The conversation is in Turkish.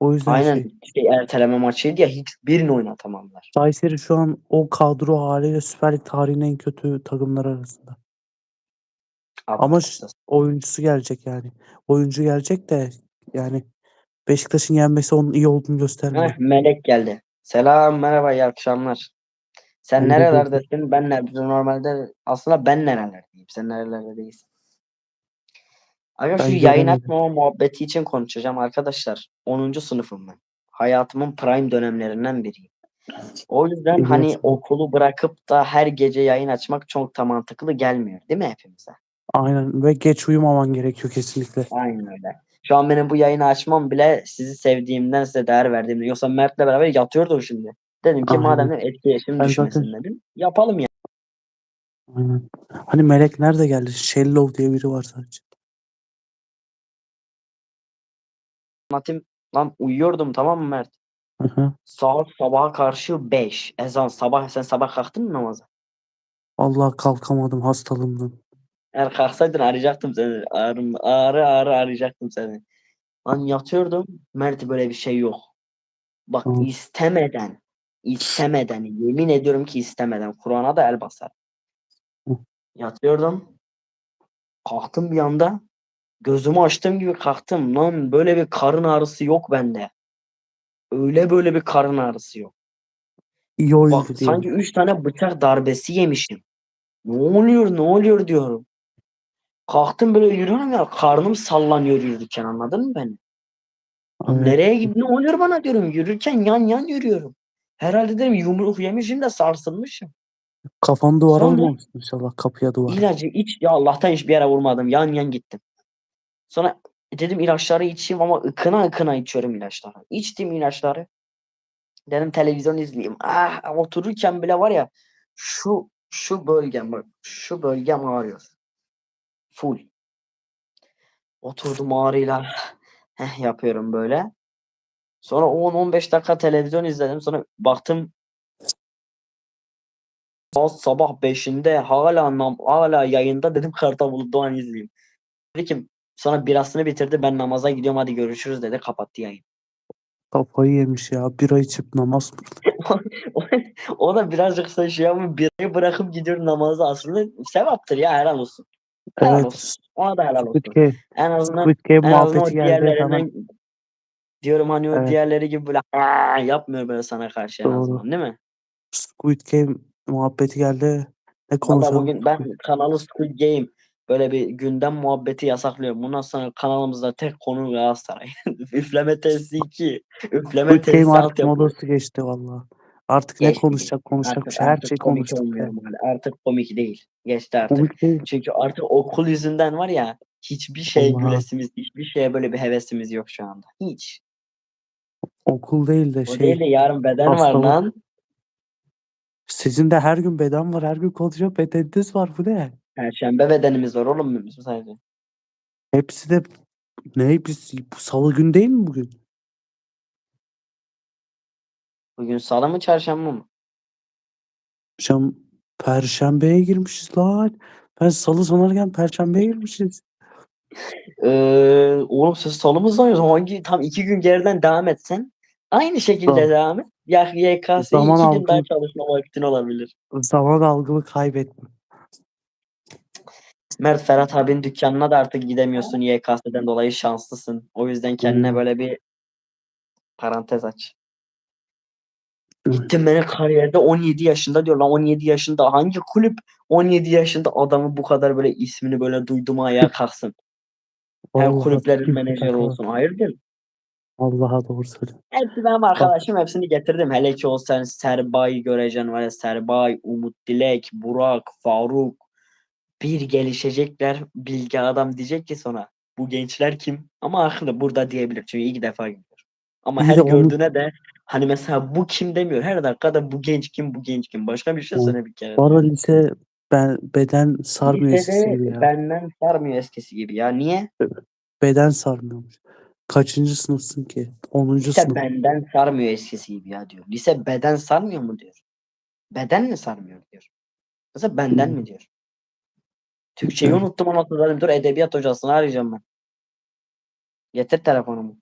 O yüzden Aynen şey şey erteleme maçıydı ya hiçbirini oynatamadılar. Kayseri şu an o kadro haliyle Süper Lig tarihinin en kötü takımları arasında. Ama ş Abartısız. oyuncusu gelecek yani. Oyuncu gelecek de yani Beşiktaş'ın yenmesi onun iyi olduğunu göstermiyor. Heh, Melek geldi. Selam merhaba iyi akşamlar. Sen nerelerdesin? Ben ne? Normalde aslında ben nerelerdeyim. Sen nerelerde değilsin. Aga Ben şu yayın göremedim. açmama muhabbeti için konuşacağım arkadaşlar. 10. sınıfım ben. Hayatımın prime dönemlerinden biriyim. O yüzden hani okulu bırakıp da her gece yayın açmak çok da mantıklı gelmiyor değil mi hepimize? Aynen ve geç uyumaman gerekiyor kesinlikle. Aynen öyle. Şu an benim bu yayını açmam bile sizi sevdiğimden size değer verdiğimden. Yoksa Mert'le beraber yatıyordum şimdi. Dedim ki Aynen. madem dedim, etkileşim Ben düşmesin zaten- dedim. Yapalım ya. Aynen. Hani Melek nerede geldi? Shellov diye biri var sadece. Anlatayım. Lan uyuyordum tamam mı Mert? Hı hı. Saat sabaha karşı 5. Ezan sabah. Sen sabah kalktın mı namaza? Vallahi kalkamadım hastalığımdan. Eğer kalksaydın arayacaktım seni. Ağrım, ağrı ağrı arayacaktım seni. Lan yatıyordum. Mert böyle bir şey yok. Bak Tamam. istemeden istemeden yemin ediyorum ki istemeden Kur'an'a da el basar. Hı. Yatıyordum. Kalktım bir anda. Gözümü açtığım gibi kalktım. Lan böyle bir karın ağrısı yok bende. Öyle böyle bir karın ağrısı yok. İyi oyuncu Bak diye. sanki 3 tane bıçak darbesi yemişim. Ne oluyor ne oluyor diyorum. Kalktım böyle yürüyorum ya karnım sallanıyor yürürken anladın mı beni? Evet. nereye git ne oluyor bana diyorum yürürken yan yan yürüyorum. Herhalde dedim yumruk yemişim de sarsılmışım. Kafan duvara Sonra- vurmamışsın inşallah kapıya duvara. İlacı iç ya Allah'tan hiçbir yere vurmadım yan yan gittim. Sonra dedim ilaçları içeyim ama ıkına ıkına içiyorum ilaçları. İçtim ilaçları. Dedim televizyon izleyeyim. Ah otururken bile var ya şu şu bölgem bak şu bölgem ağrıyor. Full. Oturdum ağrıyla heh, yapıyorum böyle. Sonra 10-15 dakika televizyon izledim. Sonra baktım sabah 5'inde hala hala yayında dedim Kartal Bulut Doğan izleyeyim. Dedi ki sonra birasını bitirdi ben namaza gidiyorum hadi görüşürüz dedi kapattı yayın. Kafayı yemiş ya. Bira içip namaz o, da birazcık sen şey ama birayı bırakıp gidiyor namaza aslında sevaptır ya helal olsun. Helal Evet. olsun. Ona da helal Squid olsun. Game, En azından Squid Game en azından o muhabbeti geldi. Hemen diğerlerinden diyorum hani o Evet. diğerleri gibi böyle "Aa!" yapmıyor böyle sana karşı en Doğru. azından değil mi? Squid Game muhabbeti geldi. Ne Valla konuşalım? bugün ben kanalı Squid Game böyle bir gündem muhabbeti yasaklıyorum. Bundan sonra kanalımızda tek konu Galatasaray. Üfleme testi 2. Üfleme testi Game artık altyapı. modası geçti valla. Artık ne Geçti, konuşacak konuşacak Artık, şey. Her artık şey komik konuştuk olmuyor ya. yani. Artık komik değil. Geçti artık. Komik değil. Çünkü artık okul yüzünden var ya hiçbir şeye Allah. gülesimiz, hiçbir şeye böyle bir hevesimiz yok şu anda. Hiç. Okul değil de O şey. değil de yarın beden var hastalık. lan. Sizin de her gün beden var. Her gün konuşuyor. Bedeniniz var. Bu ne? Perşembe bedenimiz var oğlum bizim sadece. Hepsi de ne? Biz, bu salı gün değil mi bugün? Bugün salı mı çarşamba mı? Akşam Perşembeye girmişiz lan. Ben salı sanarken Perşembeye girmişiz. Ee, oğlum siz salı mı sanıyorsun? Hangi tam iki gün geriden devam etsen aynı şekilde Tamam. devam et. Ya YKS'ye Zaman iki gün daha çalışma vaktin olabilir. Zaman algımı kaybettim. Mert Ferhat abinin dükkanına da artık gidemiyorsun YKS'den dolayı şanslısın. O yüzden kendine Hmm. böyle bir parantez aç. Gittim beni kariyerde 17 yaşında diyor lan 17 yaşında hangi kulüp 17 yaşında adamı bu kadar böyle ismini böyle duyduğuma ayağa kalksın. Vallahi kulüplerin menajeri olsun. Hayırdır? Allah'a doğru söyle. Hepsi benim arkadaşım. Hepsini getirdim. Hele ki o sen Serbay göreceksin var ya Serbay, Umut Dilek, Burak, Faruk. Bir gelişecekler. Bilgi adam diyecek ki sonra bu gençler kim? Ama haklı burada diyebilir. Çünkü ilk defa gidiyor. Ama İyi her de onu- gördüğüne de hani mesela bu kim demiyor. Her dakikada bu genç kim bu genç kim. Başka bir şey O- söyle bir kere. Bu arada lise ben, beden sarmıyor eskisi Lisede gibi ya. benden sarmıyor eskisi gibi ya. Niye? Beden sarmıyormuş. Kaçıncı sınıfsın ki? 10. Lise sınıf. benden sarmıyor eskisi gibi ya diyor. Lise beden sarmıyor mu diyor. Beden mi sarmıyor diyor. Mesela benden Hmm. mi diyor. Türkçeyi unuttum ama. Dur edebiyat hocasını arayacağım ben. Getir telefonumu.